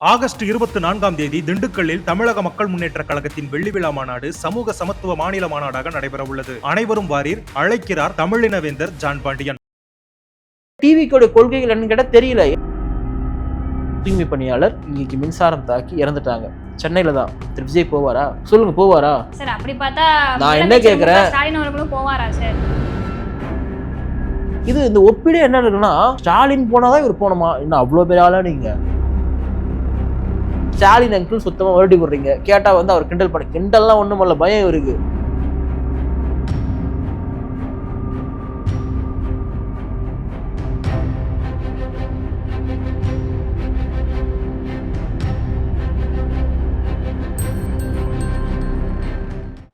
August இருபத்தி நான்காம் தேதி திண்டுக்கல்லில் தமிழக மக்கள் முன்னேற்ற கழகத்தின் வெள்ளி விழா மாநாடு சமூக சமத்துவ மாநில மாநாடாக நடைபெற உள்ளது அனைவரும் வாரீர். அழைக்கிறார் தமிழினவேந்தர் ஜான் பாண்டியன். டிவிக்கோட கொள்கைகள் என்னன்னு தெரியல. தூய்மை பணியாளர் இன்னைக்கு மின்சாரம் தாக்கி இறந்துட்டாங்க. சென்னையில தான். திரு. விஜய் போவாரா? சொல்லுங்க போவாரா? சார் அப்படி பார்த்தா நான் என்ன கேக்குறேன்? போவாரா சார்? இது இந்த ஒப்பீடு என்ன இருக்குன்னா ஸ்டாலின் போனாதான் இவர் போகணுமா இன்னும் அவ்வளோ பெரிய ஆளா நீங்க ஸ்டாலின் அங்கிள் சுத்தமாக வருடி விடுறீங்க கேட்டால் வந்து அவர் கிண்டல் பண்ண கிண்டல்லாம் ஒன்றும் இல்லை பயம் இருக்கு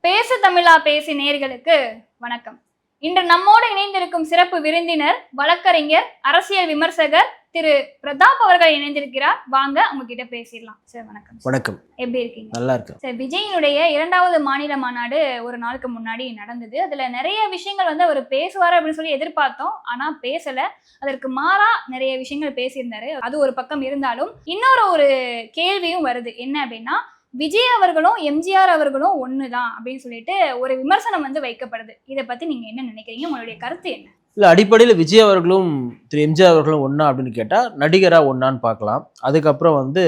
பேசு தமிழா பேசி நேர்களுக்கு வணக்கம். இன்று நம்மோடு இணைந்திருக்கும் சிறப்பு விருந்தினர் வழக்கறிஞர் அரசியல் விமர்சகர் திரு பிரதாப் அவர்கள் இணைந்திருக்கிறார். வாங்க அவங்க கிட்ட பேசிடலாம். சார் வணக்கம். வணக்கம். எப்படி இருக்கீங்க? நல்லா இருக்கு சார் விஜயினுடைய இரண்டாவது மாநில மாநாடு ஒரு நாளுக்கு முன்னாடி நடந்தது. அதுல நிறைய விஷயங்கள் வந்து அவர் பேசுவார் அப்படின்னு சொல்லி எதிர்பார்த்தோம். ஆனா பேசல. அதற்கு மாறா நிறைய விஷயங்கள் பேசியிருந்தாரு. அது ஒரு பக்கம் இருந்தாலும் இன்னொரு ஒரு கேள்வியும் வருது. என்ன அப்படின்னா விஜய் அவர்களும் எம்ஜிஆர் அவர்களும் ஒண்ணுதான் அப்படின்னு சொல்லிட்டு ஒரு விமர்சனம் வந்து வைக்கப்படுது. இதை பத்தி நீங்க என்ன நினைக்கிறீங்க? உங்களுடைய கருத்து என்ன? இல்ல அடிப்படையில் விஜய் அவர்களும் திரு எம்ஜிஆர் அவர்களும் ஒண்ணா அப்படின்னு கேட்டா நடிகரா ஒண்ணான்னு பார்க்கலாம். அதுக்கப்புறம் வந்து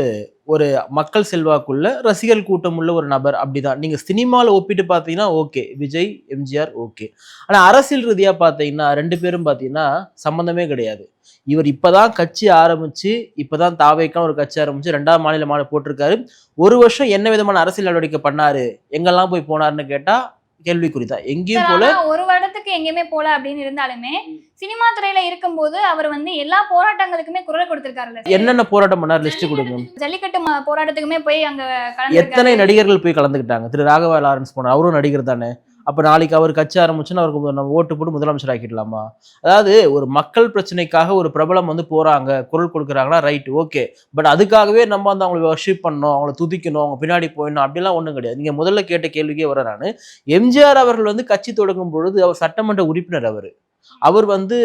ஒரு மக்கள் செல்வாக்குள்ள ரசிகர் கூட்டம் உள்ள ஒரு நபர் அப்படிதான். நீங்க சினிமாவில் ஒப்பிட்டு பார்த்தீங்கன்னா ஓகே. விஜய் எம்ஜிஆர் ஓகே. ஆனா அரசியல் ரீதியா பார்த்தீங்கன்னா ரெண்டு பேரும் பார்த்தீங்கன்னா சம்மந்தமே கிடையாது. இவர் இப்பதான் கட்சி ஆரம்பிச்சு இப்பதான் தாவேக்கான ஒரு கட்சி ஆரம்பிச்சு ரெண்டாவது மாநில மாநில போட்டிருக்காரு. ஒரு வருஷம் என்ன விதமான அரசியல் நடவடிக்கை பண்ணாரு? எங்கெல்லாம் போய் போனாருன்னு கேட்டா கேள்விக்குறி தான். எங்கேயும் போல வருடத்துக்கு எங்கேயுமே போல அப்படின்னு இருந்தாலுமே சினிமா துறையில இருக்கும்போது அவர் வந்து எல்லா போராட்டங்களுக்குமே குரல் கொடுத்திருக்காருல்ல? என்னென்ன போராட்டம் பண்ணார்? லிஸ்ட் கொடுங்க. ஜல்லிக்கட்டு போராட்டத்துக்குமே போய் அங்க எத்தனை நடிகர்கள் போய் கலந்துக்கிட்டாங்க? திரு ராகவா லாரன்ஸ் போனார். அவரும் நடிகர் தானே. அப்போ நாளைக்கு அவர் கட்சி ஆரம்பிச்சுன்னா அவருக்கு நம்ம ஓட்டு போட்டு முதலமைச்சர் ஆக்கிடலாமா? அதாவது ஒரு மக்கள் பிரச்சனைக்காக ஒரு பிரபலம் வந்து போகிறாங்க குரல் கொடுக்குறாங்கன்னா ரைட் ஓகே. பட் அதுக்காகவே நம்ம வந்து அவங்களை வர்ஷிப் பண்ணணும் அவங்கள துதிக்கணும் அவங்க பின்னாடி போயிடணும் அப்படிலாம் ஒன்றும் கிடையாது. நீங்கள் முதல்ல கேட்ட கேள்விக்கே வர நான். எம்ஜிஆர் அவர்கள் வந்து கட்சி தொடங்கும் பொழுது அவர் சட்டமன்ற உறுப்பினர் அவர். அவர் வந்து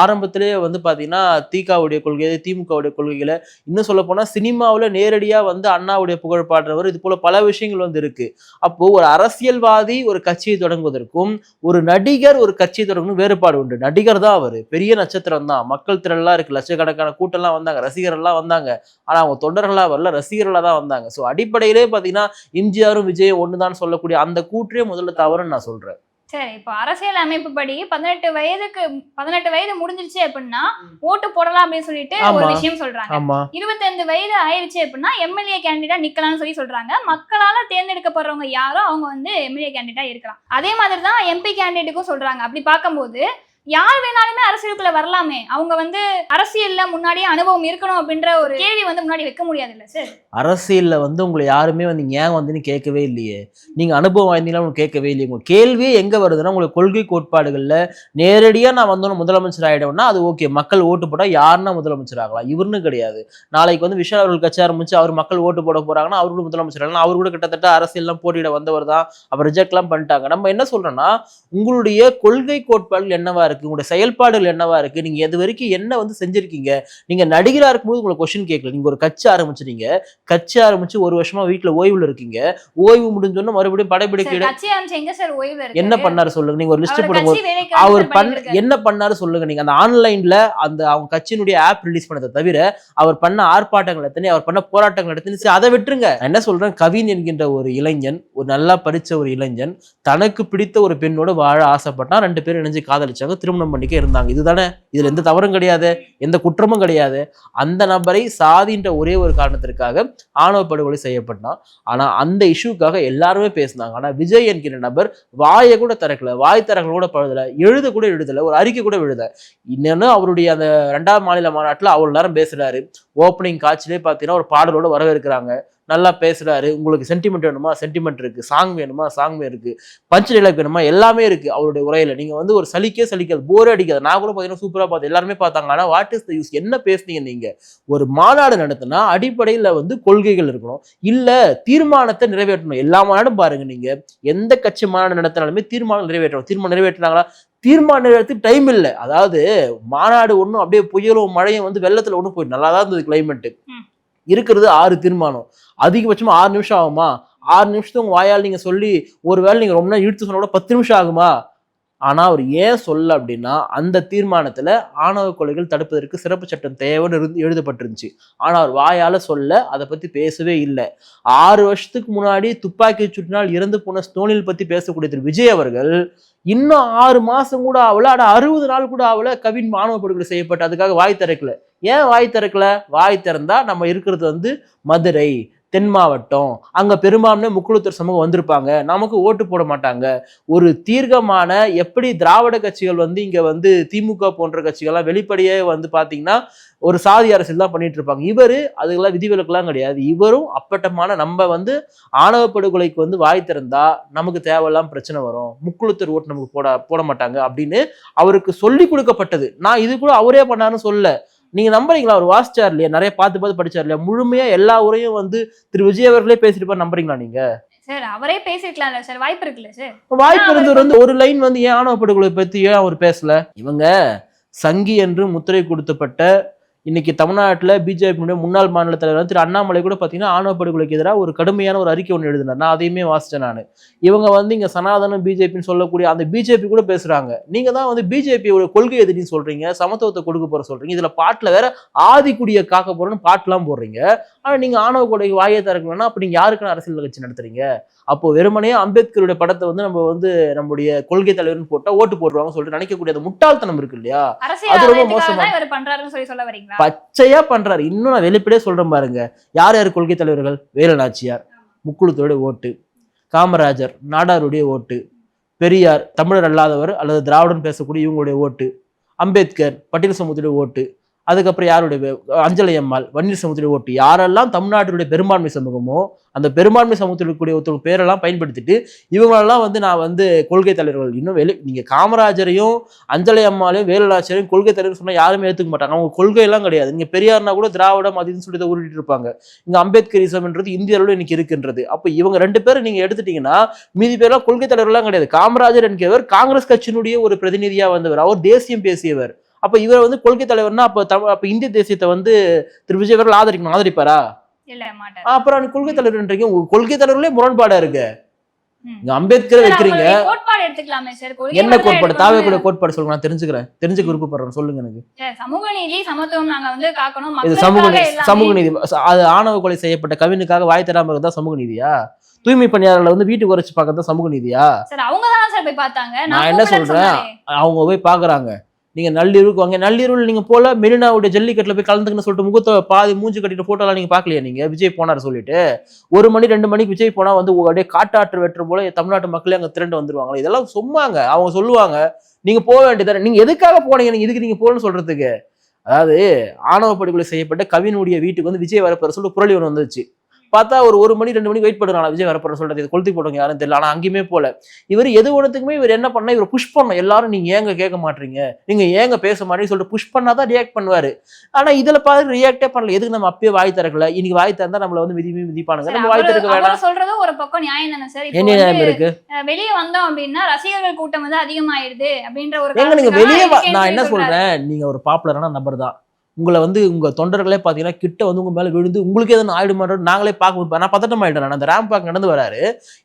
ஆரம்பத்திலே வந்து பார்த்தீங்கன்னா தீகாவுடைய கொள்கை திமுகவுடைய கொள்கைகளை இன்னும் சொல்ல போனால் சினிமாவில் நேரடியாக வந்து அண்ணாவுடைய புகழ் பாடுறவர் இது போல பல விஷயங்கள் வந்து இருக்கு. அப்போ ஒரு அரசியல்வாதி ஒரு கட்சியை தொடங்குவதற்கும் ஒரு நடிகர் ஒரு கட்சியை தொடங்கணும் வேறுபாடு உண்டு. நடிகர் தான் அவர். பெரிய நட்சத்திரம் தான். மக்கள் திரள்லாம் இருக்கு. லட்சக்கணக்கான கூட்டம்லாம் வந்தாங்க. ரசிகர்கள்லாம் வந்தாங்க. ஆனால் அவங்க தொண்டர்களாக வரல. ரசிகர்களாக தான் வந்தாங்க. ஸோ அடிப்படையிலே பார்த்தீங்கன்னா எம்ஜிஆரும் விஜயும் ஒண்ணுதான் சொல்லக்கூடிய அந்த கூற்றே முதல்ல தவறுன்னு நான் சொல்கிறேன் சரி இப்போ அரசியல் அமைப்பு படி பதினெட்டு வயதுக்கு பதினெட்டு வயது முடிஞ்சிருச்சு அப்படின்னா ஓட்டு போடலாம் அப்படின்னு சொல்லிட்டு ஒரு. விஷயம் சொல்றாங்க. இருபத்தைந்து வயது ஆயிருச்சு அப்படின்னா எம்எல்ஏ கேண்டிடேட்டா நிக்கலாம்னு சொல்லி சொல்றாங்க. மக்களால தேர்ந்தெடுக்கப்படுறவங்க யாரோ அவங்க வந்து எம்எல்ஏ கேண்டிடேட்டா இருக்கலாம். அதே மாதிரி தான் எம்பி கேண்டிடேட்டுக்கும் சொல்றாங்க. அப்படி பார்க்கும்போது யார் வேணாலுமே அரசியலுக்குள்ள வரலாமே. அவங்க வந்து அரசியல்ல முன்னாடியே அனுபவம் இருக்கணும் அப்படின்ற ஒரு கேள்வி வந்து முன்னாடி வைக்க முடியாது இல்ல சார் அரசியல்ல வந்து உங்களை யாருமே வந்து ஏன் வந்துன்னு கேட்கவே இல்லையே. நீங்க அனுபவம் வாய்ந்தீங்களா உங்களுக்கு கேட்கவே இல்லையே. உங்க கேள்வியே எங்க வருதுன்னா உங்களுக்கு கொள்கை கோட்பாடுகள்ல நேரடியா நான் வந்தோன்னு முதலமைச்சர் ஆயிடும்னா அது ஓகே மக்கள் ஓட்டு போட்டா யாருன்னா முதலமைச்சர் ஆகலாம். இவருன்னு கிடையாது. நாளைக்கு வந்து விஷால் அவர்கள் கட்சி ஆரம்பிச்சு அவர் மக்கள் ஓட்டு போட போறாங்கன்னா அவரு கூட முதலமைச்சர் ஆகலாம். அவர் கூட கிட்டத்தட்ட அரசியல்லாம் போட்டியிட வந்தவர் தான். அவர் ரிஜெக்ட்லாம் பண்ணிட்டாங்க. நம்ம என்ன சொல்றோம்னா உங்களுடைய கொள்கை கோட்பாடுகள் என்னவா இருக்கு உங்களுடைய செயல்பாடுகள் என்னவா இருக்கு நீங்க இது வரைக்கும் என்ன வந்து செஞ்சிருக்கீங்க நீங்க நடிகரா இருக்கும்போது உங்களை கொஸ்டின் கேட்கல நீங்க ஒரு கட்சி ஆரம்பிச்சிட்டீங்க கட்சி ஆரம்பிச்சு ஒரு வருஷமா வீட்டுல ஓய்வுல இருக்கீங்க ஓய்வு முடிஞ்சோன்னு மறுபடியும் படைப்பிடிக்க என்ன பண்ணாரு சொல்லுங்க நீங்க ஒரு லிஸ்ட் போடுங்க அவர் இருக்காரு. என்ன பண்ணாரு சொல்லுங்க நீங்க அந்த ஆன்லைன்ல அந்த அவங்க கட்சியினுடைய ஆப் ரிலீஸ் பண்ணதை தவிர அவர் பண்ண ஆர்ப்பாட்டங்கள் எத்தனை அவர் பண்ண போராட்டங்கள் எத்தனை அதை விட்டுருங்க என்ன சொல்றேன் கவின் என்கின்ற ஒரு இளைஞன் ஒரு நல்லா படிச்ச ஒரு இளைஞன் தனக்கு பிடித்த ஒரு பெண்ணோட வாழ ஆசைப்பட்டா ரெண்டு பேரும் இணைஞ்சு காதலிச்சாங்க திருமணம் பண்ணிக்க இருந்தாங்க. இதுதானே இதில் எந்த தவறும் கிடையாது எந்த குற்றமும் கிடையாது. அந்த நபரை சாதின்ற ஒரே ஒரு காரணத்திற்காக ஆணவ படுகொலை செய்யப்பட்டான். ஆனால் அந்த இஷ்யூக்காக எல்லாருமே பேசினாங்க. ஆனால் விஜய் என்கிற நபர் வாயை கூட திறக்கல வாய் திறக்கல கூட பழுதலை எழுத கூட எழுதலை ஒரு அறிக்கை கூட எழுத. இன்னொன்று அவருடைய அந்த ரெண்டாவது மாநில மாநாட்டில் அவ்வளோ நேரம் பேசுகிறாரு ஓப்பனிங் காட்சியிலே பார்த்தீங்கன்னா ஒரு பாடலோட வரவேற்கிறாங்க. நல்லா பேசுகிறாரு உங்களுக்கு சென்டிமெண்ட் வேணுமா? சென்டிமெண்ட் இருக்குது சாங் வேணுமா? சாங் இருக்குது பஞ்ச் டைலாக் வேணுமா? எல்லாமே இருக்குது அவருடைய உரையில். நீங்கள் வந்து ஒரு சலிக்கே சலிக்காது. போரே அடிக்காது. நான் கூட பார்த்தீங்கன்னா சூப்பரா பார்த்தேன் எல்லாருமே பார்த்தாங்க. ஆனா வாட் இஸ் த யூஸ் என்ன பேசுனீங்க நீங்க? ஒரு மாநாடு நடத்தினா அடிப்படையில வந்து கொள்கைகள் இருக்கணும். இல்ல தீர்மானத்தை நிறைவேற்றணும். எல்லா மாநாடும் பாருங்க நீங்க. எந்த கட்சி மாநாடு நடத்தினாலுமே தீர்மானம் நிறைவேற்றணும். தீர்மானம் நிறைவேற்றினாங்களா? தீர்மானம் நிறைவேறதுக்கு டைம் இல்லை. அதாவது மாநாடு ஒன்றும் அப்படியே புயலும் மழையும் வந்து வெள்ளத்துல ஒன்றும் போயிடும். நல்லா தான் இருந்தது கிளைமேட் இருக்கிறது ஆறு தீர்மானம். அதிகபட்சமா ஆறு நிமிஷம் ஆகுமா? ஆறு நிமிஷத்துக்கு வாயால் நீங்க சொல்லி ஒருவேளை நீங்க ரொம்ப நேரம் இழுத்து சொன்னா கூட பத்து நிமிஷம் ஆகுமா? ஆனால் அவர் ஏன் சொல்ல அப்படின்னா அந்த தீர்மானத்தில் ஆணவ கொலைகள் தடுப்பதற்கு சிறப்பு சட்டம் தேவைன்னு இருந்து எழுதப்பட்டிருந்துச்சு. ஆனால் அவர் வாயால் சொல்ல அதை பற்றி பேசவே இல்லை. ஆறு வருஷத்துக்கு முன்னாடி துப்பாக்கி சுற்றினால் இறந்து போன ஸ்டோனில் பற்றி பேசக்கூடிய திரு. விஜய் அவர்கள் இன்னும் ஆறு மாதம் கூட ஆகல ஆனால் அறுபது நாள் கூட ஆகல கவின் மாணவ படுகொலை செய்யப்பட்டு அதுக்காக வாய் திறக்கல. ஏன் வாய் திறக்கல? வாய் திறந்தா நம்ம இருக்கிறது வந்து மதுரை. தென் மாவட்டம். அங்கே பெரும்பான்மை முக்குழுத்தர் சமூகம் வந்திருப்பாங்க. நமக்கு ஓட்டு போட மாட்டாங்க. ஒரு தீர்க்கமான எப்படி திராவிட கட்சிகள் வந்து இங்கே வந்து திமுக போன்ற கட்சிகள்லாம் வெளிப்படையே வந்து பார்த்தீங்கன்னா ஒரு சாதி அரசியல் தான் பண்ணிட்டு இருப்பாங்க. இவர் அதுக்கெல்லாம் விதிவிலக்கெல்லாம் கிடையாது. இவரும் அப்பட்டமான நம்ம வந்து ஆணவ படுகொலைக்கு வந்து வாய் திறந்தா நமக்கு தேவையெல்லாம் பிரச்சனை வரும். முக்குழுத்தர் ஓட்டு நமக்கு போட போட மாட்டாங்க அப்படின்னு அவருக்கு சொல்லி கொடுக்கப்பட்டது. நான் இது கூட அவரே பண்ணாருன்னு சொல்ல நீங்க நம்புறீங்களா? அவர் வாசிச்சார் இல்லையா? நிறைய பார்த்து பார்த்து படிச்சார் இல்லையா? முழுமையா எல்லா உரையும் வந்து திரு விஜய் அவர்களே பேசிட்டு நம்புறீங்களா நீங்க? சார் அவரே பேசிருக்கலாம்ல சார். வாய்ப்பு இருக்குல்ல சார். வாய்ப்பு இருந்தவர் வந்து ஒரு லைன் வந்து ஏன் ஆணவ படுகொலை பத்தி ஏன் அவர் பேசல? இவங்க சங்கி என்று முத்திரை கொடுத்தப்பட்ட இன்னைக்கு தமிழ்நாட்டில் பிஜேபியுடைய முன்னாள் மாநில தலைவர் திரு அண்ணாமலை கூட பார்த்தீங்கன்னா ஆணவ படுகொலைக்கு எதிராக ஒரு கடுமையான ஒரு அறிக்கை ஒன்று எழுதினார். நான் அதையுமே வாசிச்சேன் நான். இவங்க வந்து இங்கே சனாதனம் பிஜேபின்னு சொல்லக்கூடிய அந்த பிஜேபி கூட பேசுகிறாங்க நீங்கள் தான் வந்து பிஜேபியோட கொள்கை எதிரின்னு சொல்கிறீங்க சமத்துவத்தை கொடுக்க போகிற சொல்கிறீங்க இதில் பாட்டில் வேற ஆதிக்குடியை காக்க போகிறோன்னு பாட்டெலாம் போடுறீங்க. ஆனா நீங்க ஆணவ கொலைக்கு வாயை திறக்கணும்னா அப்ப நீங்க யாருக்குன்னு அரசியல் கட்சி நடத்துறீங்க? அப்போ வெறுமனே அம்பேத்கருடைய படத்தை வந்து நம்ம வந்து நம்முடைய கொள்கை தலைவர்னு போட்டா ஓட்டு போடுவாங்க சொல்லிட்டு நினைக்கக்கூடிய அந்த முட்டாள்தனம் இருக்கு இல்லையா? அது ரொம்ப ஆதாயத்துக்காக மோசமா- தான் இவர் பண்றாருன்னு சொல்லி சொல்ல வரீங்களா? பச்சையா பண்றாரு. இன்னும் நான் வெளிப்படையே சொல்றேன் பாருங்க. யார் யார் கொள்கை தலைவர்கள்? வேலுநாச்சியார் முக்குளத்தோட ஓட்டு காமராஜர் நாடாருடைய ஓட்டு பெரியார் தமிழர் அல்லாதவர் அல்லது திராவிடன் பேசக்கூடிய இவங்களுடைய ஓட்டு அம்பேத்கர் பட்டியல் சமூகத்துடைய ஓட்டு அதுக்கப்புறம் யாருடைய வே- அஞ்சலி அம்மாள் வன்னியர் சமூகத்தில் ஓட்டு யாரெல்லாம் தமிழ்நாட்டினுடைய பெரும்பான்மை சமூகமோ அந்த பெரும்பான்மை சமூகத்தில் இருக்கக்கூடிய ஒருத்தவங்க பேரெல்லாம் பயன்படுத்திட்டு இவங்களெல்லாம் வந்து நான் வந்து கொள்கை தலைவர்கள். இன்னும் வெளி நீங்கள் காமராஜரையும் அஞ்சலி அம்மாலையும் வேலுநாச்சியரையும் கொள்கை தலைவர் சொன்னால் யாருமே ஏற்றுக்க மாட்டாங்க. அவங்க கொள்கையெல்லாம் கிடையாது. இங்கே பெரியார்னா கூட திராவிடம் அதுன்னு சொல்லி தான் உருட்டிட்டு இருப்பாங்க. இங்கே அம்பேத்கரிசம்ன்றது இந்திய அளவில் இன்னைக்கு இருக்கின்றது. அப்போ இவங்க ரெண்டு பேரும் நீங்கள் எடுத்துட்டீங்கன்னா மீதி பேரெல்லாம் கொள்கை தலைவர்லாம் கிடையாது. காமராஜர் என்கிறவர் காங்கிரஸ் கட்சியினுடைய ஒரு பிரதிநிதியாக வந்தவர். அவர் தேசியம் பேசியவர். அப்ப இவர் வந்து கொள்கை தலைவர்னா அப்ப அப்ப இந்திய தேசியத்தை வந்து திரு விஜய் அவர்கள் ஆதரிக்கணும் ஆதரிப்பாரா? அப்புறம் கொள்கை தலைவர்ன்றீங்க கொள்கை தலைவர்களே முரண்பாடா இருக்கு? அம்பேத்கரை வைக்கிறீங்க. என்ன கோட்பாடு? தாவே கூட கோட்பாடு சொல்லுங்க நான் தெரிஞ்சுக்கிறேன். தெரிஞ்சுக்க விருப்பப்படுறேன் சொல்லுங்க எனக்கு. சமூக நீதி சமத்துவம் நாங்க வந்து காக்கணும். இது சமூக நீதி சமூக நீதி. அது ஆணவ கொலை செய்யப்பட்ட கவினுக்காக வாய் தராம இருந்தா சமூக நீதியா? தூய்மை பணியாளர்களை வந்து வீட்டுக்கு குறைச்சு பார்க்கறது சமூக நீதியா? சார் அவங்க தான் சார் போய் பார்த்தாங்க. நான் என்ன சொல்றேன்? அவங்க போய் பாக்குறாங்க நீங்கள் நள்ளிரவுக்கு அங்கே நள்ளிரவுல நீங்கள் போல மெரினாவுடைய ஜல்லிக்கட்டில் போய் கலந்துக்குன்னு சொல்லிட்டு முகத்தை பாதி மூஞ்சி கட்டிட்டு ஃபோட்டோலாம் நீங்கள் பார்க்கலையா நீங்கள் விஜய் போனார் சொல்லிட்டு. ஒரு மணி ரெண்டு மணிக்கு விஜய் போனால் வந்து அப்படியே காட்டாற்று வெட்டுற போல தமிழ்நாட்டு மக்களே அங்கே திரண்டு வந்துருவாங்களே. இதெல்லாம் சும்மாங்க. அவங்க சொல்லுவாங்க. நீங்கள் போக வேண்டியதானே நீங்கள் எதுக்காக போனீங்க? நீங்கள் இதுக்கு நீங்கள் போகணும்னு சொல்கிறதுக்கு அதாவது ஆணவ படுகொலை செய்யப்பட்ட கவினுடைய வீட்டுக்கு வந்து விஜய் வரப்போற சொல்லிட்டு புரளி ஒன்று வந்துச்சு பார்த்தா ஒரு ஒரு மணி ரெண்டு மணிக்கு வெயிட் பண்ணுறாங்க விஜய் வரப்போற சொல்றது. இது கொளுத்தி போட்டவங்க யாரும் தெரியல. ஆனா அங்கேயுமே போல. இவர் எது ஒன்றுத்துக்குமே இவர் என்ன பண்ணா இவர் புஷ் பண்ண எல்லாரும் நீங்க ஏங்க கேட்க மாட்டீங்க? நீங்க ஏங்க பேச மாட்டீங்கன்னு சொல்லிட்டு புஷ் பண்ணாதான் ரியாக்ட் பண்ணுவாரு. ஆனா இதுல பாரு ரியாக்டே பண்ணல. எதுக்கு நம்ம அப்பயே வாய் திறக்கல? இன்னைக்கு வாய் திறந்தா நம்மள வந்து மிதி மிதிப்பானுங்க. நம்ம வாய் திறக்க வேணாம். அவர் சொல்றதும் ஒரு பக்கம் நியாயம் தானே சார்? என்ன நியாயம் இருக்கு? வெளிய வந்தோம் அப்படின்னா ரசிகர்கள் கூட்டம் வந்து அதிகமாயிடுது அப்படின்ற ஒரு நீங்க வெளியே நான் என்ன. சொல்றேன்? நீங்க ஒரு பாப்புலரான நபர் தான். உங்களை வந்து உங்கள் தொண்டர்களே பார்த்தீங்கன்னா கிட்ட வந்து உங்கள் மேலே விழுந்து உங்களுக்கே எதுவும் ஆயிடுமாட்டோம் நாங்களே பார்க்க நான் பதட்டம் ஆகிட்டேன் நான். அந்த ரேம்ப் பார்க்க நடந்து வராரு.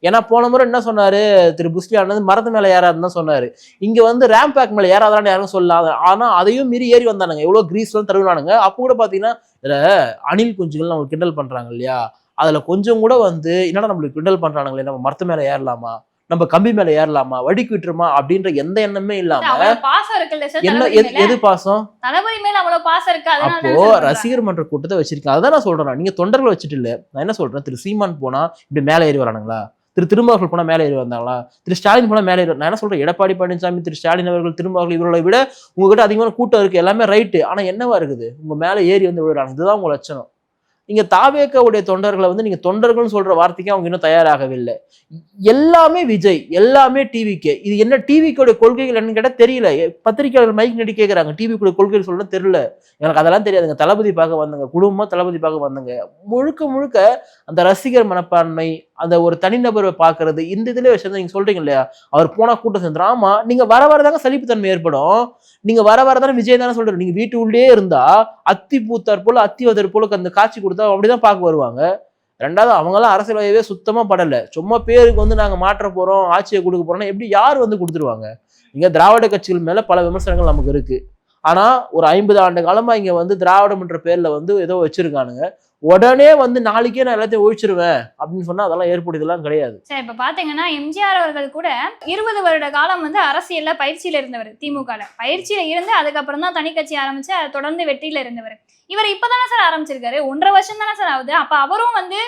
ஏன்னா போன முறை என்ன சொன்னார்? திரு புஸ்லி ஆனந்த் மரத்து மேலே ஏறாதுன்னு தான் சொன்னார். இங்கே வந்து ரேம்ப் பேக் மேலே ஏறாதான்னு யாரும் சொல்லாத ஆனால் அதையும் மீறி ஏறி வந்தானுங்க. எவ்வளோ கிரீஸ்லாம் எல்லாம் தருவானுங்க. அப்போ கூட பார்த்தீங்கன்னா இதில் அணில் குஞ்சுகள் நம்ம கிண்டல் பண்ணுறாங்க இல்லையா? அதில் கொஞ்சம் கூட வந்து என்னடா நம்மளுக்கு கிண்டல் பண்ணுறானுங்களே நம்ம மரத்து மேலே ஏறலாமா? நம்ம கம்பி மேல ஏறலாமா? வடிக்கு விட்டுருமா? அப்படின்ற எந்த எண்ணமே இல்லாம என்ன எது பாசம்? தளபதி மேல அவ்வளவு பாசம் அப்போ. ரசிகர் மன்ற கூட்டத்தை வச்சிருக்கேன். அதான் நான் சொல்றேன் நீங்க தொண்டர்களை வச்சுட்டு இல்ல. நான் என்ன சொல்றேன்? திரு சீமான் போனா இப்படி மேலே ஏறி வரானுங்களா? திரு திருமாவர்கள் போனா மேலே ஏறி வந்தாங்களா? திரு ஸ்டாலின் போனா மேலே ஏறி நான் என்ன சொல்றேன்? எடப்பாடி பழனிசாமி திரு ஸ்டாலின் அவர்கள் திருமாவர்கள் இவர்களை விட உங்ககிட்ட அதிகமான கூட்டம் இருக்கு எல்லாமே ரைட்டு ஆனா என்னவா இருக்குது? உங்க மேல ஏறி வந்து விழுறாங்க. இதுதான் உங்க லட்சணம். நீங்கள் தாவேக்காவுடைய தொண்டர்களை வந்து நீங்கள் தொண்டர்கள்னு சொல்கிற வார்த்தைக்கு அவங்க இன்னும் தயாராகவில்லை. எல்லாமே விஜய் எல்லாமே டிவிக்கே இது என்ன டிவிக்கோடைய கொள்கைகள் என்னன்னு கேட்டால் தெரியல. பத்திரிகையாளர் மைக் நடி கேட்குறாங்க டிவிக்குடைய கொள்கைகள் சொல்ல தெரியல. எனக்கு அதெல்லாம் தெரியாதுங்க. தளபதி பார்க்க வந்தங்க. குடும்பமாக தளபதி பார்க்க வந்தங்க. முழுக்க முழுக்க அந்த ரசிகர் மனப்பான்மை அந்த ஒரு தனிநபரை பார்க்கறது இந்த இதுல விஷயம் நீங்க சொல்றீங்க இல்லையா? அவர் போனா கூட்டம் சேர்ந்துரும் ஆமா நீங்க வர வரதாங்க சலிப்புத்தன்மை ஏற்படும். நீங்க வர வரதான விஜய் தானே சொல்றாரு. நீங்க வீட்டு உள்ளே இருந்தா அத்தி பூத்தார் போல அத்தி வதர் போல அந்த காட்சி கொடுத்தா அப்படிதான் பார்க்க வருவாங்க. ரெண்டாவது அவங்களாம் அரசியல்வாதியவே சுத்தமா படல. சும்மா பேருக்கு வந்து நாங்க மாற்ற போறோம் ஆட்சியை கொடுக்க போறோம்னா எப்படி யார் வந்து கொடுத்துருவாங்க? இங்க திராவிட கட்சிகள் மேல பல விமர்சனங்கள் நமக்கு இருக்கு. ஆனால் ஒரு ஐம்பது ஆண்டு காலமாக இங்கே வந்து திராவிடம் என்ற பேரில் வந்து ஏதோ வச்சிருக்கானுங்க. உடனே வந்து நாளைக்கே நான் எல்லாத்தையும் ஒழிச்சிருவேன் அப்படின்னு சொன்னா அதெல்லாம் ஏற்படுதெல்லாம் கிடையாது. சரி இப்ப பாத்தீங்கன்னா எம்ஜிஆர் அவர்கள் கூட இருபது வருட காலம் வந்து அரசியல்ல பயிற்சியில இருந்தவர் திமுக பயிற்சியில இருந்து அதுக்கப்புறம் தான் தனி கட்சி ஆரம்பிச்சு அதை தொடர்ந்து வெற்றியில இருந்தவர். இவர் இப்பதானே சார் ஆரம்பிச்சிருக்காரு? ஒன்றரை வருஷம் தானே சார் ஆகுது. அப்ப அவரும் வந்து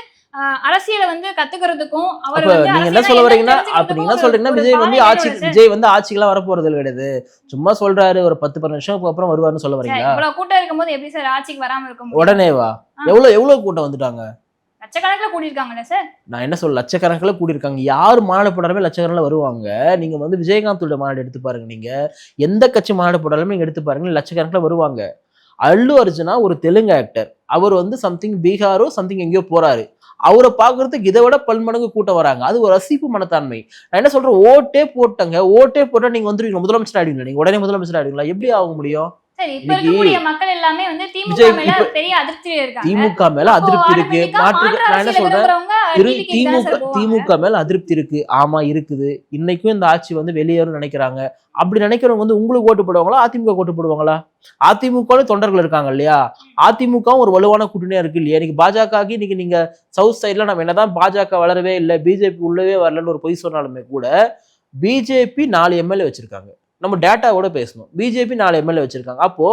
அரசியலை வந்து கத்துக்கிறதுக்கும் அவர் நீங்க என்ன சொல்ல வரீங்கன்னா அப்ப நீங்க என்ன சொல்றீங்கன்னா விஜய் வந்து ஆட்சி. விஜய் வந்து ஆட்சிக்கெல்லாம் வரப்போறது கிடையாது. சும்மா சொல்றாரு ஒரு பத்து பன்னெண்டு வருஷம் அப்புறம் வருவாருன்னு சொல்ல வரீங்களா? இவ்வளவு கூட்டம் இருக்கும்போது எப்படி சார் ஆட்சிக்கு வராம இருக்க முடியும்? உடனேவா. எவ்வளவு எவ்வளவு கூட்டம் வந்துட்டாங்க? லட்சக்கணக்கில் கூட்டியிருக்காங்கல்ல சார்? நான் என்ன சொல்ல லட்சக்கணக்கில் கூடியிருக்காங்க. யார் மாநாடு போடாலுமே லட்சக்கணக்கில் வருவாங்க. நீங்க வந்து விஜயகாந்தோட மாநாடு எடுத்து பாருங்க நீங்க. எந்த கட்சி மாநாடு போடாலுமே இங்க எடுத்து பாருங்க லட்சக்கணக்கில் வருவாங்க. அல்லு அர்ஜுனா ஒரு தெலுங்கு ஆக்டர் அவர் வந்து சம்திங் பீகாரோ சம்திங் எங்கேயோ போறாரு. அவரை பார்க்கறதுக்கு இதை விட பல்மடங்கு கூட்டம் வராங்க. அது ஒரு ரசிப்பு மனத்தாண்மை நான் என்ன சொல்றேன்? ஓட்டே போட்டங்க. ஓட்டே போட்டால் நீங்கள் வந்துருவீங்க. முதலமைச்சர் ஆயிடுவீங்களா நீங்கள் உடனே முதலமைச்சர் ஆயிடுவீங்களா? எப்படி ஆக முடியும்? திமுக மேல அதிருப்தி இருக்கு. மாற்று நான் என்ன சொல்றேன்? திமுக. திமுக மேல அதிருப்தி இருக்கு. ஆமா இருக்குது. இன்னைக்கும் இந்த ஆட்சி வந்து வெளியேறும் நினைக்கிறாங்க. அப்படி நினைக்கிறவங்க வந்து உங்களுக்கு ஓட்டு போடுவாங்களா? அதிமுக ஓட்டு போடுவாங்களா? அதிமுக தொண்டர்கள் இருக்காங்க இல்லையா? அதிமுகவும் ஒரு வலுவான கூட்டணியா இருக்கு இல்லையா? இன்னைக்கு பாஜகக்கு இன்னைக்கு நீங்க சவுத் சைட்ல நம்ம என்னதான் பாஜக வளரவே இல்லை பிஜேபி உள்ளவே வரலன்னு ஒரு பொய் சொன்னாலுமே கூட பிஜேபி நாலு எம்எல்ஏ வச்சிருக்காங்க. நம்ம டேட்டாவோட பேசணும். பிஜேபி நாலு எம்எல்ஏ வச்சிருக்காங்க. அப்போ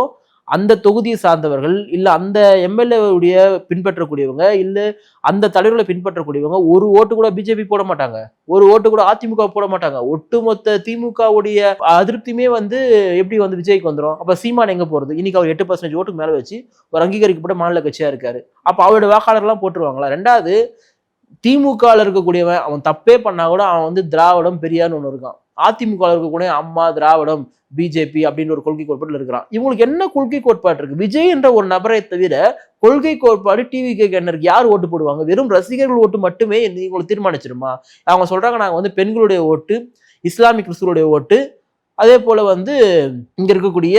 அந்த தொகுதியை சார்ந்தவர்கள் இல்லை அந்த எம்எல்ஏவுடைய பின்பற்றக்கூடியவங்க இல்லை அந்த தலைவர்களை பின்பற்றக்கூடியவங்க ஒரு ஓட்டு கூட பிஜேபி போட மாட்டாங்க. ஒரு ஓட்டு கூட அதிமுக போட மாட்டாங்க. ஒட்டுமொத்த திமுகவுடைய அதிருப்தியுமே வந்து எப்படி வந்து விஜய்க்கு வந்துடும் அப்போ சீமான் எங்கே போகிறது இன்னைக்கு அவர் எட்டு பர்சன்டேஜ் ஓட்டுக்கு மேலே வச்சு ஒரு அங்கீகரிக்கப்பட்ட மாநில கட்சியாக இருக்காரு. அப்போ அவரோட வாக்காளர்லாம் போட்டுருவாங்களா? ரெண்டாவது திமுகவில் இருக்கக்கூடியவன் அவன் தப்பே பண்ணா கூட அவன் வந்து திராவிடம் பெரியார்னு ஒன்று இருக்கான். அதிமுக இருக்கக்கூடிய அம்மா திராவிடம் பிஜேபி அப்படின்னு ஒரு கொள்கை கோட்பாட்டில் இருக்கிறான். இவங்களுக்கு என்ன கொள்கை கோட்பாடு இருக்கு? விஜய் என்ற ஒரு நபரை தவிர கொள்கை கோட்பாடு டிவி கேட்கறதுக்கு யார் ஓட்டு போடுவாங்க? வெறும் ரசிகர்கள் ஓட்டு மட்டுமே என்ன உங்களுக்கு தீர்மானிச்சிருமா? அவங்க சொல்றாங்க நாங்க வந்து பெண்களுடைய ஓட்டு இஸ்லாமிக் கிறிஸ்துவருடைய ஓட்டு அதே போல வந்து இங்க இருக்கக்கூடிய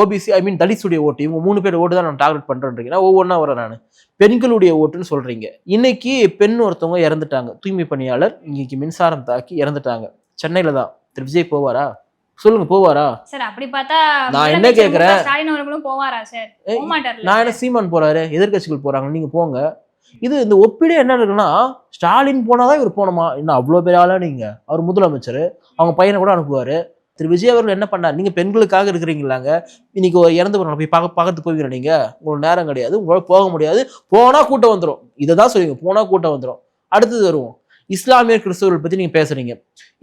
ஓபிசி ஐ மீன் தலித்ஸுடைய ஓட்டு இவங்க மூணு பேர் ஓட்டு தான் நான் டார்கெட் பண்றேன்றீங்கன்னா ஒவ்வொன்றா வரேன் நான். பெண்களுடைய ஓட்டுன்னு சொல்றீங்க. இன்னைக்கு பெண் ஒருத்தவங்க இறந்துட்டாங்க. தூய்மை பணியாளர் இன்னைக்கு மின்சாரம் தாக்கி இறந்துட்டாங்க. சென்னையில தான். திரு விஜய் போவாரா? சொல்லுங்க போவாரா? சார் அப்படி பார்த்தா நான் என்ன கேக்குறேன்? ஸ்டாலின் அவர்களும் போவாரா சார்? நான் என்ன சீமான் போறாரு? எதிர்க்கட்சிகள் போறாங்க நீங்க போங்க. இது இந்த ஒப்பீடு என்ன இருக்குன்னா ஸ்டாலின் போனாதான் இவர் போகணுமா? இன்னும் அவ்வளோ பெரிய ஆளா நீங்க? அவர் முதலமைச்சர். அவங்க பையனை கூட அனுப்புவாரு. திரு விஜய் அவர்கள் என்ன பண்ணார்? நீங்க பெண்களுக்காக இருக்கிறீங்களாங்க. இன்னைக்கு ஒரு இறந்து போறோம் போய் பார்க்க பார்க்கறது போவீங்க நீங்க? உங்களுக்கு நேரம் கிடையாது. உங்களால போக முடியாது. போனா கூட்டம் வந்துடும் இதை தான் சொல்லுவீங்க. போனா கூட்டம் வந்துடும் அடுத்தது வருவோம். இஸ்லாமியர் கிறிஸ்தவர்கள் பற்றி நீங்கள் பேசுகிறீங்க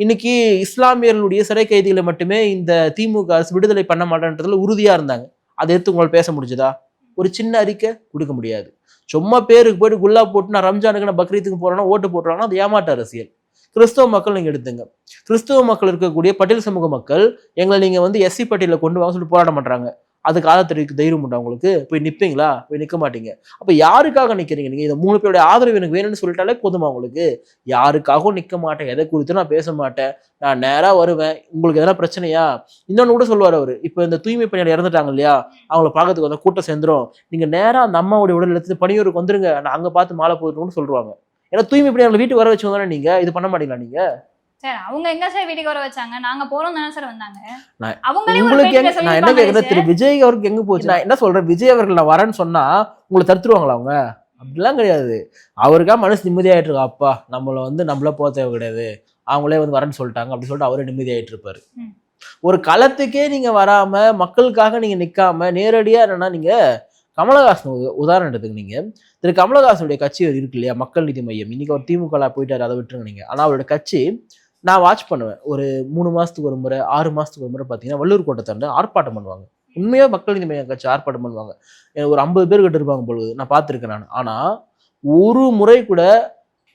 இன்னைக்கு இஸ்லாமியர்களுடைய சிறை கைதிகளை மட்டுமே இந்த திமுக அரசு விடுதலை பண்ண மாட்டேன்றதுல உறுதியாக இருந்தாங்க. அதை எடுத்து உங்களால் பேச முடிஞ்சதா? ஒரு சின்ன அறிக்கை கொடுக்க முடியாது. சும்மா பேருக்கு போயிட்டு குல்லா போட்டு நான் ரம்ஜானுக்கு நான் பக்ரீத்துக்கு போகிறேன்னா ஓட்டு போட்டுறாங்கன்னா அது ஏமாட்ட அரசியல். கிறிஸ்தவ மக்கள் நீங்கள் எடுத்துங்க. கிறிஸ்தவ மக்கள் இருக்கக்கூடிய பட்டியல் சமூக மக்கள் எங்களை நீங்கள் வந்து எஸ்சி பட்டியலில் கொண்டு வாங்க சொல்லிட்டு போராட்டம் பண்ணுறாங்க அதுக்கு ஆதரத்துக்கு தைரியம் உண்டா உங்களுக்கு? போய் நிற்பீங்களா போய் நிற்க மாட்டீங்க. அப்போ யாருக்காக நிற்கிறீங்க நீங்கள் இந்த மூணு பேருடைய ஆதரவு எனக்கு வேணும்னு சொல்லிட்டாலே போதுமா உங்களுக்கு? யாருக்காகவும் நிற்க மாட்டேன். எதை குறித்து நான் பேச மாட்டேன். நான் நேராக வருவேன். உங்களுக்கு எதனா பிரச்சனையா? இன்னொன்று கூட சொல்லுவார் அவர். இப்போ இந்த தூய்மை பணியாளர் இறந்துட்டாங்க இல்லையா? அவங்கள பார்க்கறதுக்கு வந்து கூட்டம் சேர்ந்துரும். நீங்கள் நேராக அந்த அம்மாவுடைய உடல் எடுத்து பணியூருக்கு வந்துருங்க. நான் அங்கே பார்த்து மாலை போட்டுருன்னு சொல்லுவாங்க. ஏன்னா தூய்மை பணியாளர் வீட்டுக்கு வர வச்சு தானே இது பண்ண மாட்டீங்களா நீங்கள் சார் அவங்க எங்க சார் வீட்டுக்கு வர வச்சாங்க? நாங்க போறோம் தானே சார் வந்தாங்க. அவங்களே ஒரு நான் என்ன கேட்கறேன் திரு விஜய் அவருக்கு எங்க போச்சு? நான் என்ன சொல்றேன்? விஜய் அவர்கள் நான் வரேன்னு சொன்னா உங்களை தடுத்துருவாங்களா அவங்க? அப்படிலாம் கிடையாது. அவருக்கா மனசு நிம்மதியாயிட்டு இருக்கா அப்பா நம்மள வந்து நம்மள போக தேவை கிடையாது. அவங்களே வந்து வரேன்னு சொல்லிட்டாங்க. அப்படின்னு சொல்லிட்டு அவரே நிம்மதியாயிட்டு இருப்பாரு. ஒரு களத்துக்கே நீங்க வராம மக்களுக்காக நீங்க நிக்காம நேரடியா என்னன்னா நீங்க கமலஹாசன் உதாரணம் எடுத்துக்கினீங்க திரு கமலஹாசனுடைய கட்சி ஒரு இருக்கு இல்லையா? மக்கள் நீதி மையம். இன்னைக்கு அவர் திமுக போயிட்டாரு அதை விட்டுருங்க நீங்க. ஆனா அவரோட கட்சி நான் வாட்ச் பண்ணுவேன். ஒரு மூணு மாதத்துக்கு ஒரு முறை ஆறு மாதத்துக்கு ஒரு முறை பார்த்தீங்கன்னா வள்ளூர் கோட்டை ஆர்ப்பாட்டம் பண்ணுவாங்க. உண்மையாக மக்கள் நீதி மையம் கட்சி ஆர்ப்பாட்டம் பண்ணுவாங்க. எனக்கு ஒரு ஐம்பது பேர் கிட்ட இருப்பாங்க பொழுது நான் பார்த்துருக்கேன் நான். ஆனால் ஒரு முறை கூட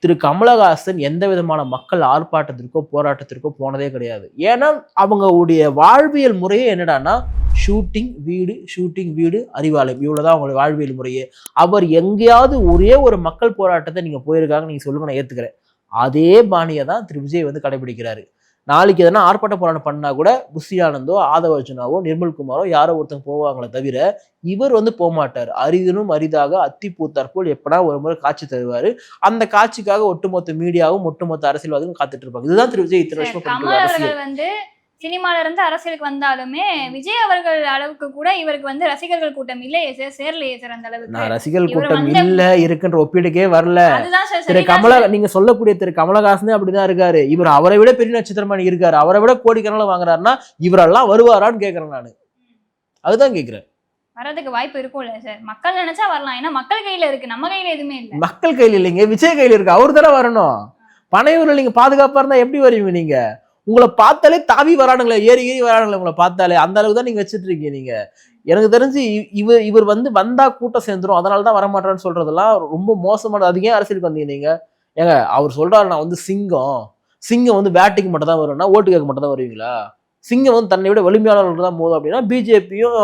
திரு கமலஹாசன் எந்த விதமான மக்கள் ஆர்ப்பாட்டத்திற்கோ போராட்டத்திற்கோ போனதே கிடையாது. ஏன்னா அவங்களுடைய வாழ்வியல் முறையே என்னடான்னா ஷூட்டிங் வீடு ஷூட்டிங் வீடு அறிவாலயம். இவ்வளோதான் அவங்களுடைய வாழ்வியல் முறையே. அவர் எங்கேயாவது ஒரே ஒரு மக்கள் போராட்டத்தை நீங்கள் போயிருக்காங்க நீங்கள் சொல்லுங்க நான் ஏற்றுக்கிறேன் அதே பாணியை தான் திரு விஜய் வந்து கடைபிடிக்கிறாரு. நாளைக்கு எதனா ஆர்ப்பாட்ட போராட்டம் பண்ணா கூட புஷி ஆனந்தோ ஆதவ அர்ஜுனாவோ நிர்மல்குமாரோ யாரோ ஒருத்தங்க போவாங்களே தவிர இவர் வந்து போக மாட்டார் அரிதினும் அரிதாக அத்தி பூத்தாற்போல் எப்படா ஒரு முறை காட்சி தருவாரு. அந்த காட்சிக்காக ஒட்டுமொத்த மீடியாவும் ஒட்டுமொத்த அரசியல்வாதிகளும் காத்துட்டு இருப்பாங்க. இதுதான் திரு விஜய் இத்தனை வருஷமா வந்து சினிமால இருந்து அரசியலுக்கு வந்தாலுமே விஜய் அவர்கள் அளவுக்கு கூட இவருக்கு வந்து ரசிகர்கள் கூட்டம் இல்லையே சார் சேரலையே சார் அந்த அளவுக்கு. நான் ரசிகர்கள் கூட்டம் இல்ல இருக்குன்ற ஒப்பீடுக்கே வரல. திரு கமல. நீங்க சொல்லக்கூடிய திரு கமலஹாசனே அப்படிதான் இருக்காரு. இவர் அவரை விட பெரிய நட்சத்திரமா இருக்காரு. அவரை விட கோடிக்கணக்கில் வாங்குறாருன்னா இவரெல்லாம் வருவாரான்னு கேக்குறேன் நானு. அதுதான் கேக்குறேன். வரதுக்கு வாய்ப்பு இருக்கும்ல சார். மக்கள் நினைச்சா வரலாம். ஏன்னா மக்கள் கையில இருக்கு. நம்ம கையில எதுவுமே இல்ல. மக்கள் கையில் இல்லைங்க. விஜய் கையில் இருக்கு. அவர் தானே வரணும். பனையூர்ல நீங்க பாதுகாப்பா இருந்தா எப்படி வருவீங்க நீங்க? உங்களை பார்த்தாலே தாவி வரானுங்களே ஏறி ஏறி வரானுங்களே உங்களை பார்த்தாலே. அந்த அளவுக்கு தான் நீங்க வச்சுட்டு இருக்கீங்க நீங்க. எனக்கு தெரிஞ்சு இ- இவர் இவர் வந்து வந்தா கூட்டம் சேர்ந்துரும். அதனால தான் வரமாட்டான்னு சொல்றதெல்லாம் ரொம்ப மோசமானது அது ஏன் அரசியலுக்கு வந்தீங்க நீங்க? ஏங்க அவர் சொல்றாரு நான் வந்து சிங்கம். சிங்கம் வந்து பேட்டிங் மட்டும் தான் வரும்னா ஓட்டு கேட்க மட்டும் தான் வருவீங்களா? சிங்கம் வந்து தன்னை விட வலிமையானவர்கள் தான் மோதும் அப்படின்னா பிஜேபியும்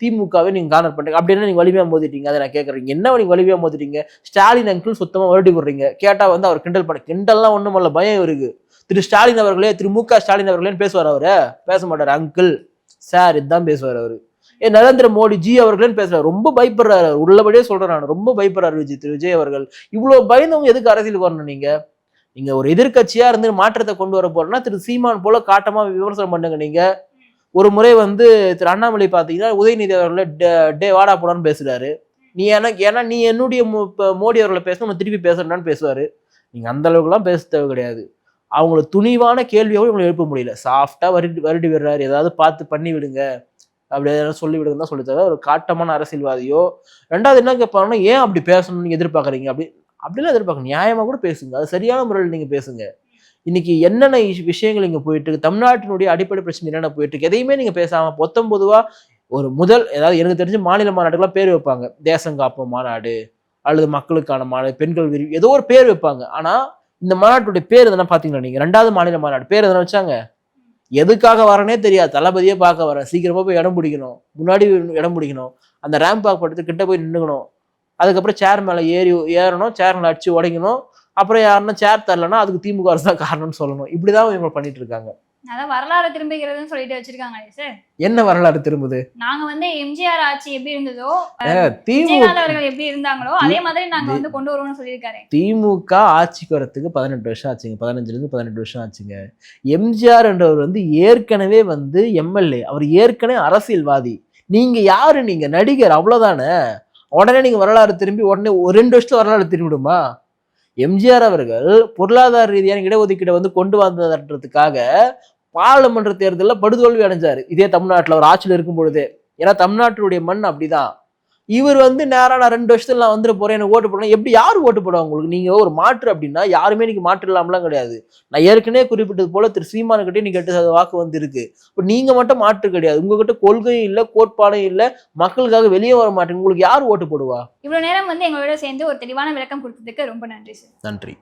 திமுகவையும் நீங்க கார்னர் பண்றீங்க அப்படின்னா நீங்க வலிமையா மோதிட்டீங்க? அதை நான் கேட்கறீங்க என்ன நீங்க வலிமையா மோதிட்டீங்க? ஸ்டாலின் அங்கிள் சுத்தமா வருடி விடுறீங்க கேட்டா வந்து அவர் கிண்டல் பண்ண கிண்டல்லாம் ஒண்ணும் இல்ல பயம் இருக்கு திரு ஸ்டாலின் அவர்களே திரு மு க ஸ்டாலின் அவர்களேன்னு பேசுவார் அவரு. பேச மாட்டார். அங்கிள் சார் இதுதான் பேசுவார் அவரு. ஏ நரேந்திர மோடி ஜி அவர்களேன்னு பேசுறாரு. ரொம்ப பயப்படுறாரு உள்ளபடியே சொல்றேன் நான். ரொம்ப பயப்படுறாரு விஜய் திரு விஜய் அவர்கள். இவ்வளவு பயந்தவங்க எதுக்கு அரசியலுக்கு வரணும் நீங்க? நீங்க ஒரு எதிர்கட்சியா இருந்து மாற்றத்தை கொண்டு வர போறோம்னா திரு சீமான் போல காட்டமா விமர்சனம் பண்ணுங்க நீங்க. ஒரு முறை வந்து திரு அண்ணாமலை பாத்தீங்கன்னா உதயநிதி அவர்களை டே- டே வாடா போடான்னு பேசுறாரு. நீ எனக்கு ஏன்னா நீ என்னுடைய மோ- மோடி அவர்களை பேசணும் திருப்பி பேசுறேன்னு பேசுவாரு. நீங்க அந்த அளவுக்குலாம் பேச தேவை கிடையாது. அவங்கள துணிவான கேள்வியோடு இவங்களை எழுப்ப முடியல. சாஃப்டாக வருடி வருடி விடுறாரு. ஏதாவது பார்த்து பண்ணி விடுங்க. அப்படி எதாவது சொல்லி விடுங்க தான் சொல்லி தவிர ஒரு காட்டமான அரசியல்வாதியோ ரெண்டாவது என்ன கேட்பாங்கன்னா ஏன் அப்படி பேசணும்னு நீங்கள் எதிர்பார்க்குறீங்க? அப்படி அப்படிலாம் எதிர்பார்க்க நியாயமாக கூட பேசுங்க. அது சரியான முறையில் நீங்கள் பேசுங்க. இன்னைக்கு என்னென்ன விஷயங்கள் இங்கே போயிட்டு இருக்கு? தமிழ்நாட்டினுடைய அடிப்படை பிரச்சனை என்னென்ன போயிட்டு இருக்கு? எதையுமே நீங்கள் பேசாமல் பொத்தம் பொதுவாக ஒரு முதல் ஏதாவது எனக்கு தெரிஞ்ச மாநில மாநாட்டுக்கெல்லாம் பேர் வைப்பாங்க. தேசங்காப்பு மாநாடு அல்லது மக்களுக்கான மாநாடு பெண்கள் விரிவு ஏதோ ஒரு பேர் வைப்பாங்க. ஆனால் இந்த மாநாட்டுடைய பேர் எதனா பார்த்தீங்கன்னா நீங்கள் ரெண்டாவது மாநில மாநாடு. பேர் எதனா வச்சாங்க? எதுக்காக வரனே தெரியாது. தளபதியே பார்க்க வரேன் சீக்கிரமாக போய் இடம் பிடிக்கணும். முன்னாடி இடம் பிடிக்கணும். அந்த ரேம்ப் வாக் படுத்து கிட்ட போய் நின்றுக்கணும் அதுக்கப்புறம் சேர் மேலே ஏறி ஏறணும். சேர் அடிச்சு உடைக்கணும். அப்புறம் யாருன்னா சேர் தரலன்னா அதுக்கு திமுக அரசு தான் காரணம்னு சொல்லணும். இப்படிதான் இவங்க பண்ணிட்டு இருக்காங்க. அதான் வரலாறு திரும்புகிறதுன்னு சொல்லிட்டு வச்சிருக்காங்களே சார். என்ன வரலாறு திரும்புது? நாங்க வந்து எம்ஜிஆர் ஆட்சி எப்படி இருந்ததோ அவர்கள் எப்படி இருந்தாங்களோ அதே மாதிரி நாங்க வந்து கொண்டு வருவோம்னு சொல்லியிருக்காரு. திமுக ஆட்சிக்கு வரத்துக்கு பதினெட்டு வருஷம் ஆச்சுங்க. பதினஞ்சுல இருந்து பதினெட்டு வருஷம் ஆச்சுங்க. எம்ஜிஆர் என்றவர் வந்து ஏற்கனவே வந்து எம்எல்ஏ. அவர் ஏற்கனவே அரசியல்வாதி. நீங்க யாரு? நீங்க நடிகர். அவ்வளவுதானே? உடனே நீங்க வரலாறு திரும்பி உடனே ஒரு ரெண்டு வருஷத்துல வரலாறு திரும்பிடுமா? எம்ஜிஆர் அவர்கள் பொருளாதார ரீதியான இடஒதுக்கீடை வந்து கொண்டு வந்ததுன்றதுக்காக பாராளுமன்ற தேர்தலில் படுதோல்வி அடைஞ்சார். இதே தமிழ்நாட்டில் அவர் ஆட்சியில் இருக்கும் பொழுதே ஏன்னா தமிழ்நாட்டினுடைய மண் அப்படிதான். இவர் வந்து நேரா நான் ரெண்டு வருஷத்துல நான் வந்துட போறேன் எனக்கு ஓட்டு போடணும். எப்படி யார் ஓட்டு போடுவா உங்களுக்கு? நீங்க ஒரு மாற்று அப்படின்னா யாருமே நீங்க மாற்று இல்லாமலாம் கிடையாது. நான் ஏற்கனவே குறிப்பிட்டது போல திரு சீமானுக்கிட்டே நீங்க எட்டு சதவீத வாக்கு வந்து இருக்கு இப்போ நீங்க மட்டும் மாற்று கிடையாது. உங்ககிட்ட கொள்கையும் இல்லை கோட்பாடும் இல்லை மக்களுக்காக வெளியே வர மாட்டேங்க. உங்களுக்கு யார் ஓட்டு போடுவா? இவ்வளவு நேரம் வந்து எங்களோட சேர்ந்து ஒரு தெளிவான விளக்கம் கொடுத்ததுக்கு ரொம்ப நன்றி சார். நன்றி.